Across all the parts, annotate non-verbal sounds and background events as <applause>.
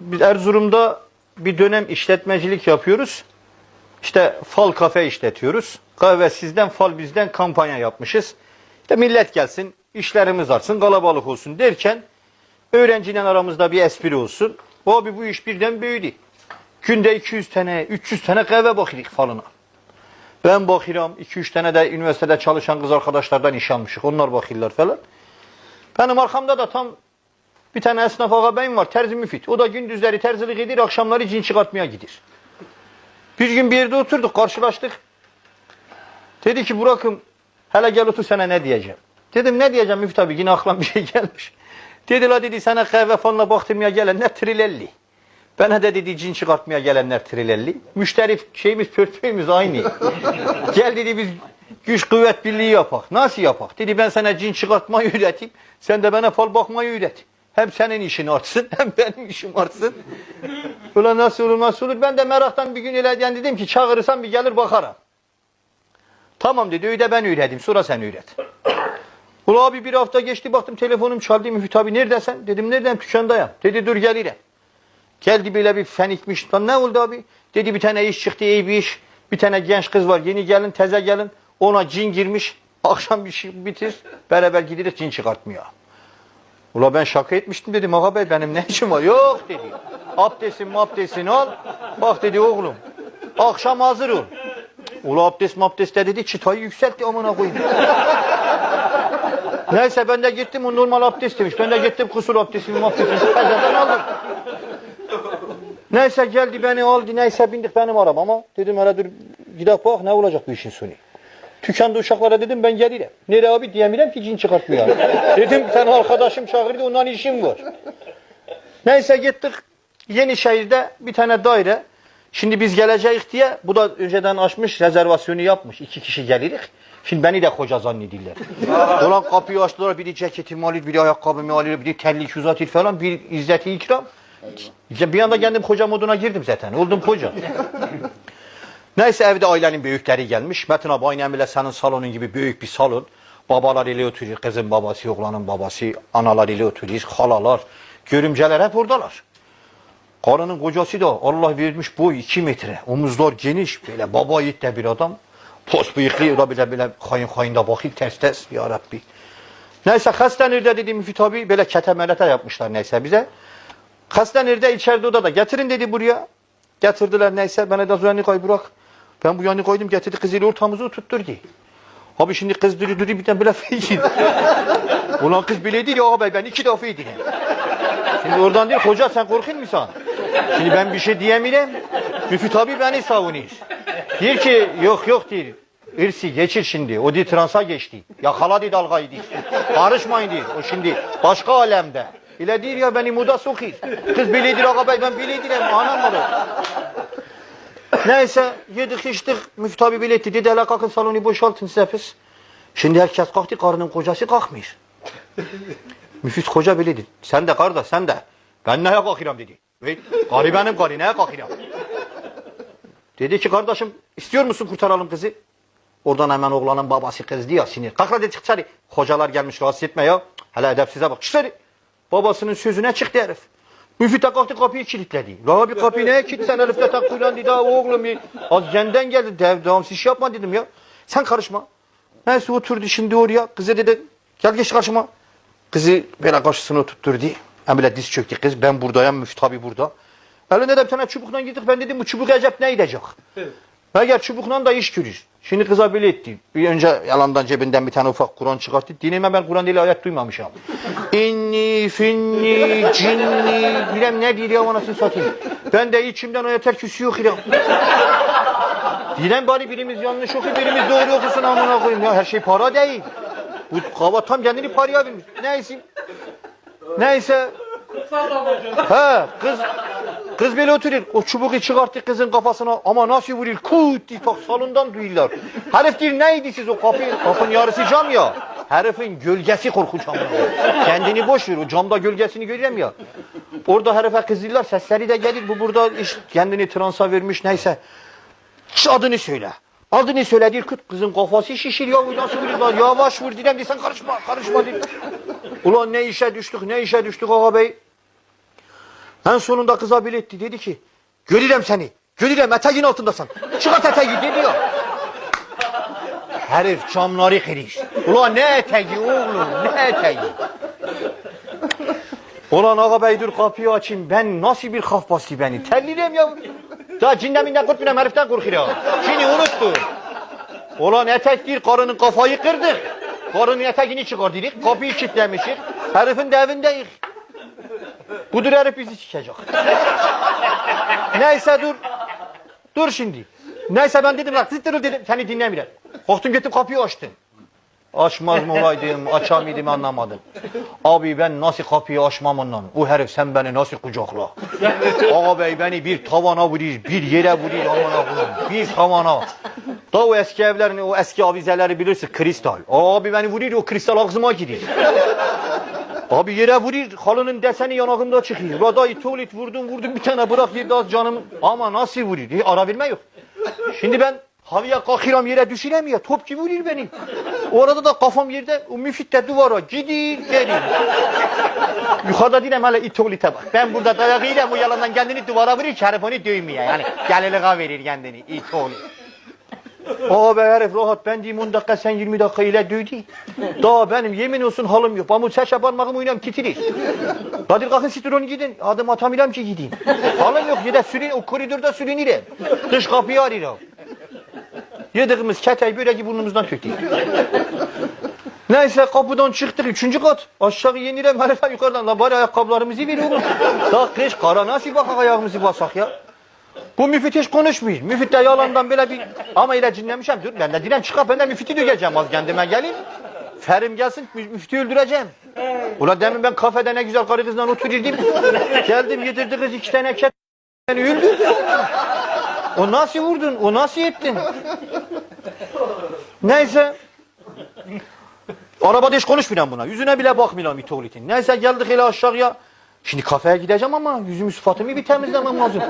biz Erzurum'da bir dönem işletmecilik yapıyoruz. İşte fal kafe işletiyoruz. Kahve sizden, fal bizden kampanya yapmışız. İşte millet gelsin, işlerimiz artsın, kalabalık olsun derken öğrenciyle aramızda bir espri olsun. Abi bu iş birden büyüdü. Günde 200 tane, 300 tane kahve bakırıq falına. Ben bakıram, 2-3 tane de üniversitede çalışan kız arkadaşlardan iş almışık. Onlar bakırlar falan. Benim arkamda da tam bir tane esnaf ağabeyim var, terzi müfit. O da gündüzleri terzilik edir, akşamları cin çıkartmaya gider. Bir gün bir yerde oturduk, karşılaştık. Dedi ki Burak'ım, hele gel otur sana ne diyeceğim. Dedim ne diyeceğim müfit abi, yine aklıma bir şey <laughs> gelmiş. Dedi la dedi sana kahve falına baktırmaya gelenler trilelli. Bana da dedi cin çıkartmaya gelenler trilelli. Müşteri şeyimiz, portföyümüz aynı. <laughs> Gel dedi biz güç kuvvet birliği yapak. Nasıl yapak? Dedi ben sana cin çıkartmayı öğreteyim. Sen de bana fal bakmayı öğret. Hem senin işin artsın <laughs> hem benim işim artsın. Ulan nasıl olur nasıl olur? Ben de meraktan bir gün ilerleyen dedim ki çağırırsan bir gelir bakarım. Tamam dedi öyle ben öğreteyim sonra sen öğret. <coughs> Ula abi bir hafta geçti baktım telefonum çaldı Müfit abi neredesin? Dedim nereden dükkandayım. Dedi dur gelirim. Geldi böyle bir fenikmiş. Lan ne oldu abi? Dedi bir tane iş çıktı iyi bir iş. Bir tane genç kız var yeni gelin teze gelin. Ona cin girmiş. <laughs> Akşam bir şey bitir. Beraber gideriz cin çıkartmıyor. Ula ben şaka etmiştim dedim. Ağa bey benim ne işim var? Yok dedi. Abdestin abdestin al. Bak dedi oğlum. Akşam hazır ol. Ula abdest mabdest de dedi çıtayı yükseltti amına koyayım. <laughs> Neyse ben de gittim o normal abdest demiş. Ben de gittim kusur abdestimi abdestimi tezeden aldım. Neyse geldi beni aldı neyse bindik benim arabama. Dedim hele dur gidelim bak ne olacak bu işin sonu. Tükende uşaklara dedim ben gelirim. Nereye abi diyemiyorum ki cin çıkartmıyor. <laughs> dedim bir tane arkadaşım çağırdı ondan işim var. Neyse gittik Yenişehir'de bir tane daire. Şimdi biz geleceğiz diye bu da önceden açmış rezervasyonu yapmış. İki kişi gelirik. Şimdi beni de hoca zannediyorlar. <laughs> Ulan kapıyı açtılar biri ceketimi alır, biri ayakkabımı alır, biri terlik uzatır falan. Bir izzeti ikram. Bir anda kendim hoca moduna girdim zaten. Oldum hoca. Neyse evde ailenin büyükleri gelmiş. Metin abi aynen bile senin salonun gibi büyük bir salon. Babalar ile oturuyor. Kızın babası, oğlanın babası, analar ile oturuyor. Halalar, görümceler hep oradalar. Karının kocası da Allah vermiş boy 2 metre. Omuzlar geniş böyle baba yiğit de bir adam. Pos bıyıklı da bile bile kayın kayında bakıyor ters ters ya Rabbi. Neyse hastanede dedi Müfit abi böyle ketemelete yapmışlar neyse bize. Hastanede içeride odada getirin dedi buraya. Getirdiler neyse bana da zuyanı koy bırak. Ben bu yanı koydum getirdi kızıyla ortamızı oturtturdu. Abi şimdi kız dürü dürü bir tane bile feydi. <laughs> Ulan kız bile değil ya abi ben iki defa yedim. Şimdi oradan değil hoca sen korkun musun? Şimdi ben bir şey diyemiyorum. Müfit abi beni savunuyor. Diyor ki yok yok diyor. İrsi geçir şimdi. O di transa geçti. Yakaladı dalgayı diyor. Karışmayın diyor. O şimdi başka alemde. İle değil ya beni muda sokuyor. Kız biledir ağabey ben var o. Neyse yedik içtik. Müftü abi biletti. Dedi hele kalkın salonu boşaltın hepiniz. Şimdi herkes kalktı. Karının kocası kalkmıyor. <laughs> Müfit koca bile dedi. Sen de kardeş sen de. Ben neye kalkıram dedi. Karı benim karı neye kalkıram. Dedi ki kardeşim istiyor musun kurtaralım kızı? Oradan hemen oğlanın babası kızdı ya sinir. Kalk hadi çık dışarı. Hocalar gelmiş rahatsız etme ya. Hele edepsize bak. Çık. Babasının sözüne çıktı herif. Müfite kalktı kapıyı kilitledi. La bir kapıyı neye kilitlen herifle tak kuyulandı daha oğlum. Az cenden geldi. Dev, devamsız iş yapma dedim ya. Sen karışma. Neyse oturdu şimdi oraya. Kızı dedi gel geç karşıma. Kızı böyle karşısına oturtturdu. Böyle diz çöktü kız. Ben buradayım Müftü abi burada. Elinde de bir tane çubukla gittik. Ben dedim bu çubuk acep ne edecek? Meğer çubukla da iş görür. Şimdi kıza bile etti. Bir önce yalandan cebinden bir tane ufak Kur'an çıkarttı. Dinime ben Kur'an değil ayet duymamışım. İnni, finni, cinni, bilmem ne diyor ya anasını satayım. Ben de içimden o yeter küsü yok ya. Dinem bari birimiz yanlış okuyor, birimiz doğru okusun amına koyayım ya. Her şey para değil. Bu kava tam kendini paraya binmiş. Neyse. Neyse. He kız kız böyle oturuyor. O çubuğu çıkarttı kızın kafasına ama nasıl vuruyor? Kut diye bak salondan duyuyorlar. Herif diyor neydi siz o kapı? Kapının yarısı cam ya. Herifin gölgesi korkunç koyayım. Kendini boş ver o camda gölgesini görüyorum ya. Orada herife kızıyorlar sesleri de gelir. Bu burada iş kendini transa vermiş neyse. Şş, adını söyle. Adını söyle diyor kızın kafası şişir ya nasıl vuruyor yavaş vur dilem sen karışma karışma diyor. Ulan ne işe düştük ne işe düştük ağa bey. En sonunda kıza bile etti. Dedi ki görürüm seni. Görürüm eteğin altındasın. Çıkart eteği ya. Herif camları kırış. Ulan ne eteği oğlum ne eteği. Ulan ağabey dur kapıyı açayım. Ben nasıl bir kaf bastı beni. Terliyim ya. Daha cinden minden korkmuyorum heriften korkuyorum. Şimdi unuttum. Ulan etek değil karının kafayı kırdık. Karının eteğini çıkardık. Kapıyı kilitlemişik. Herifin de evindeyiz. Budur herif bizi sikecek. Neyse dur. Dur şimdi. Neyse ben dedim lan zıttır dedim. Seni dinlemiyorum. Korktum gittim kapıyı açtım. Açmaz mı olaydım, açar mıydım anlamadım. Abi ben nasıl kapıyı açmam ondan? Bu herif sen beni nasıl kucakla? Ağabey beni bir tavana vurur, bir yere vurur amına koyayım. Bir tavana. Da o eski evlerin, o eski avizeleri bilirsin, kristal. Abi beni vurur, o kristal ağzıma girer. Abi yere vurur, halının deseni yanağımda çıkıyor. Radayı tuvalet vurdum, vurdum bir tane bırak yerde az canım. Ama nasıl vurur? Hiç ara verme yok. Şimdi ben havaya kalkıram yere düşürem ya top gibi vurur beni. Orada da kafam yerde o müfitte duvara gidir gelir. Yukarıda değilim hala itoğlite bak. Ben burada dayağıyla bu yalandan kendini duvara vurur ki herif onu dövmüyor. Yani geliliğe verir kendini itoğlu. Aa be herif rahat ben diyeyim 10 dakika sen 20 dakika ile dövdü. Daha benim yemin olsun halım yok. Ama seçe parmağım oynam titrir. Kadir kalkın sitron gidin. Adım atamıyorum ki gideyim. Halım yok. Yine sürün, o koridorda sürünürüm. Dış kapıyı arıyorum. Yediğimiz ketey böreği burnumuzdan töktü. Neyse kapıdan çıktık üçüncü kat. Aşağı yenirem herife yukarıdan. La bari ayakkabılarımızı ver oğlum. Daha kış kara nasıl bakak ayağımızı basak ya. Bu müfit hiç konuşmuyor. Müfit de yalandan böyle bir... Ama ile cinlemişim. Dur ben de diren çıkar ben de müfiti döveceğim az kendime geleyim. Ferim gelsin mü- müftü öldüreceğim. Ulan demin ben kafede ne güzel karı kızla otururdum. Geldim yedirdi kız iki tane ket. Beni öldürdü. O nasıl vurdun? O nasıl ettin? Neyse. Arabada hiç konuşmuyorum buna. Yüzüne bile bakmıyorum itolitin. Neyse geldik hele aşağıya. Şimdi kafeye gideceğim ama yüzümü sıfatımı bir temizlemem lazım.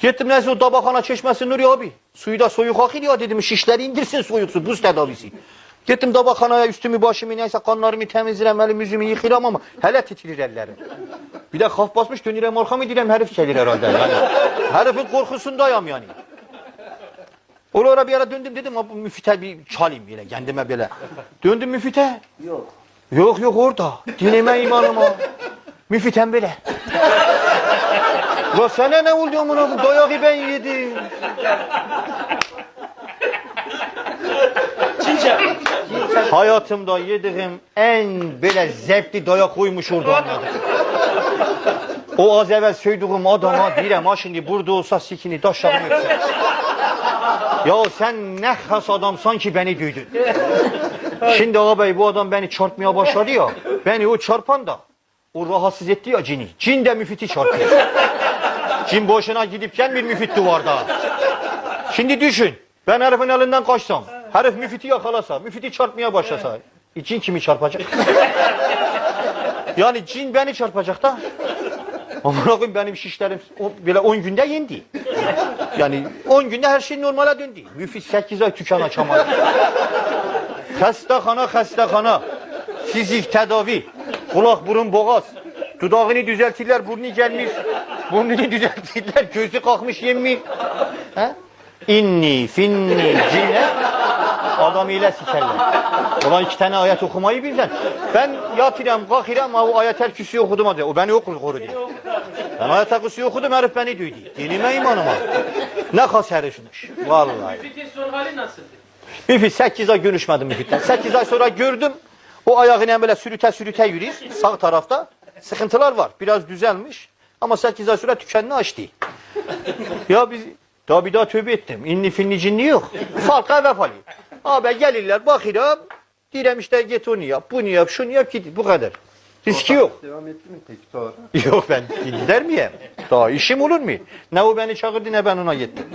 Gittim neyse o tabakhana çeşmesi Nuri abi. Suyu da soyuk akıyor ya dedim şişleri indirsin soyuk su buz tedavisi. Gittim tabakhanaya üstümü başımı neyse kanlarımı temizleyeyim elimi yüzümü yıkayacağım ama hele titrir ellerim. Bir de kaf basmış dönürem arkamı direm herif gelir herhalde yani. Herifin korkusundayım yani. Oraya bir ara döndüm dedim "Ha, bu müfite bir çalayım böyle kendime böyle. Döndüm müfite. Yok. Yok yok orada. Dinime imanıma. Müfitem böyle. Ulan sana ne oldu amına koyayım? Dayağı ben yedim. Hayatımda yediğim en böyle zevkli dayak koymuş orada anladım. O az evvel söylediğim adama direm ha şimdi burada olsa sikini taşlarını yoksa. Ya sen ne has adamsan ki beni düydün. Şimdi ağabey bu adam beni çarpmaya başladı ya. Beni o çarpan da o rahatsız etti ya cini. Cin de müfiti çarpıyor. Cin boşuna gidip gelmiyor müfit duvarda. Şimdi düşün. Ben herifin elinden kaçsam. Herif müfiti yakalasa. Müfiti çarpmaya başlasa. E, cin kimi çarpacak? yani cin beni çarpacak da. Aman koyayım benim şişlerim o- böyle 10 günde yendi. Yani 10 günde her şey normale döndü. Müfit 8 ay tüken açamadı. Xəstəxana, xəstəxana. Fizik tedavi. Kulak, burun, boğaz. Dudağını düzeltirler, burnu gelmiş. Burnunu düzeltirler, gözü kalkmış yemmiş. He? İnni, finni, cinne. Adam ile sikerler. Ulan iki tane ayet okumayı bilsen. Ben yatıram, kalkıram, ama o ayet küsü okudum hadi. O beni okur koru diye. Ben ayet küsü okudum, herif beni duydu. Dinime imanıma. Ne kas herifmiş. Vallahi. Müfit'in son hali nasıldı? Müfit 8 ay görüşmedim Müfit'ten. 8 ay sonra gördüm. O ayağıyla böyle sürüte sürüte yürüyor. Sağ tarafta. Sıkıntılar var. Biraz düzelmiş. Ama 8 ay sonra tükenini açtı. <laughs> ya biz daha bir daha tövbe ettim. İnni finni cinni yok. Falka ve fali. Abi gelirler bakıram. Direm işte git onu yap, bunu yap, şunu yap git. Bu kadar. Riski yok. Devam etti mi peki sonra? Yok ben gider miyim? Daha işim olur mu? Ne o beni çağırdı ne ben ona gittim.